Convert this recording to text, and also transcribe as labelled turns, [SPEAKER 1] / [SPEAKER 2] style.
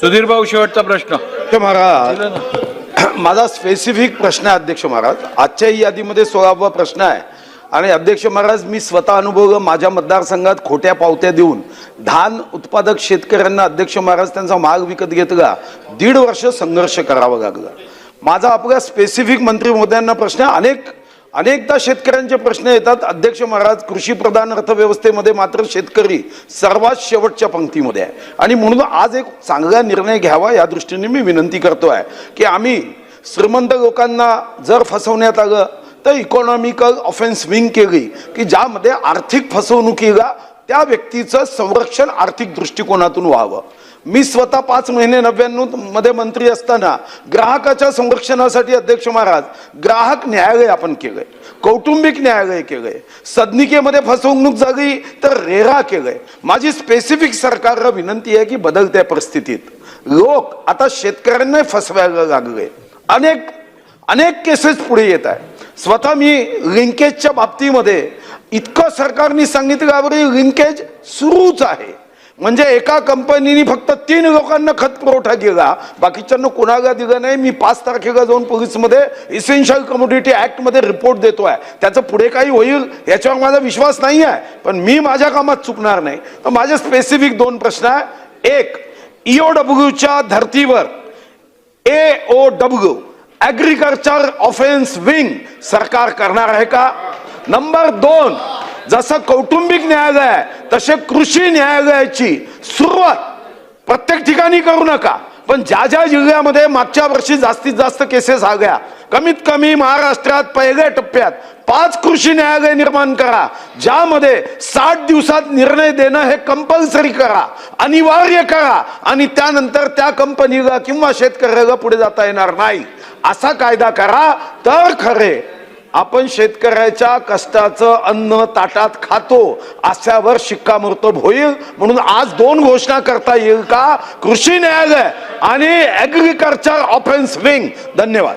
[SPEAKER 1] सुधीर भाऊ शेवटचा प्रश्न.
[SPEAKER 2] महाराज. माझा स्पेसिफिक प्रश्न आहे अध्यक्ष महाराज. आजच्याही यादीमध्ये सोळावा प्रश्न आहे. आणि अध्यक्ष महाराज मी स्वतः अनुभव माझ्या मतदारसंघात खोट्या पावत्या देऊन धान उत्पादक शेतकऱ्यांना अध्यक्ष महाराज त्यांचा माल विकत घेतला दीड वर्ष संघर्ष करावा लागला. माझा आपल्या स्पेसिफिक मंत्री महोदयांना प्रश्न आहे. अनेक अनेकदा शेतकऱ्यांचे प्रश्न येतात. अध्यक्ष महाराज कृषी प्रधान अर्थव्यवस्थेमध्ये मात्र शेतकरी सर्वात शेवटच्या पंक्तीमध्ये आहे. आणि म्हणून आज एक चांगला निर्णय घ्यावा या दृष्टीने मी विनंती करतो आहे की आम्ही श्रीमंत लोकांना जर फसवण्यात आलं तर इकॉनॉमिकल ऑफेन्स विंग केली की ज्यामध्ये आर्थिक फसवणुकीला त्या व्यक्तीचं संरक्षण आर्थिक दृष्टिकोनातून व्हावं. मी स्वतः पाच महिने नव्याण्णवमध्ये मंत्री असताना ग्राहकाच्या संरक्षणासाठी अध्यक्ष महाराज ग्राहक न्यायालय आपण केलंय कौटुंबिक न्यायालय केलंय सदनिकेमध्ये फसवणूक झाली तर रेरा केलंय. माझी स्पेसिफिक सरकारला विनंती आहे की बदलत्या परिस्थितीत. लोक आता शेतकऱ्यांना फसवायला लागले. अनेक अनेक केसेस पुढे येत आहे स्वतः मी लिंकेजच्या बाबतीमध्ये सरकारने सांगितल्यावर लिंकेज सुरूच आहे. म्हणजे एका कंपनीने फक्त तीन लोकांना खत पुरवठा केला. बाकीच्यांना कोणाला दिला नाही. मी पाच तारखेला जाऊन पोलीसमध्ये इसेन्शियल कम्युनिटी ॲक्टमध्ये रिपोर्ट देतो आहे त्याचं पुढे काही होईल याच्यावर माझा विश्वास नाही आहे. पण मी माझ्या कामात चुकणार नाही. तर माझे स्पेसिफिक दोन प्रश्न आहे. एक ईओ डब्ल्यूच्या धर्तीवर A O W agriculture offence wing सरकार करणार आहे का? नंबर दोन जसं कौटुंबिक न्यायालय आहे तसे कृषी न्यायालयाची सुरुवात प्रत्येक ठिकाणी करू नका. पण ज्या ज्या जिल्ह्यामध्ये मागच्या वर्षी जास्तीत जास्त केसेस आल्या कमीत कमी महाराष्ट्रात पहिल्या टप्प्यात पाच कृषी न्यायालय निर्माण करा ज्यामध्ये साठ दिवसात निर्णय देणं हे कंपल्सरी करा अनिवार्य करा आणि त्यानंतर त्या कंपनीला किंवा शेतकऱ्याला पुढे जाता येणार नाही. असा कायदा करा तर खरे. आपण शेतकऱ्याच्या कष्टाचं अन्न ताटात खातो अशावर शिक्कामोर्तब होईल. म्हणून आज दोन घोषणा करता येईल का? कृषी न्यायालय आणि ऍग्रिकल्चर ऑफेन्स विंग धन्यवाद.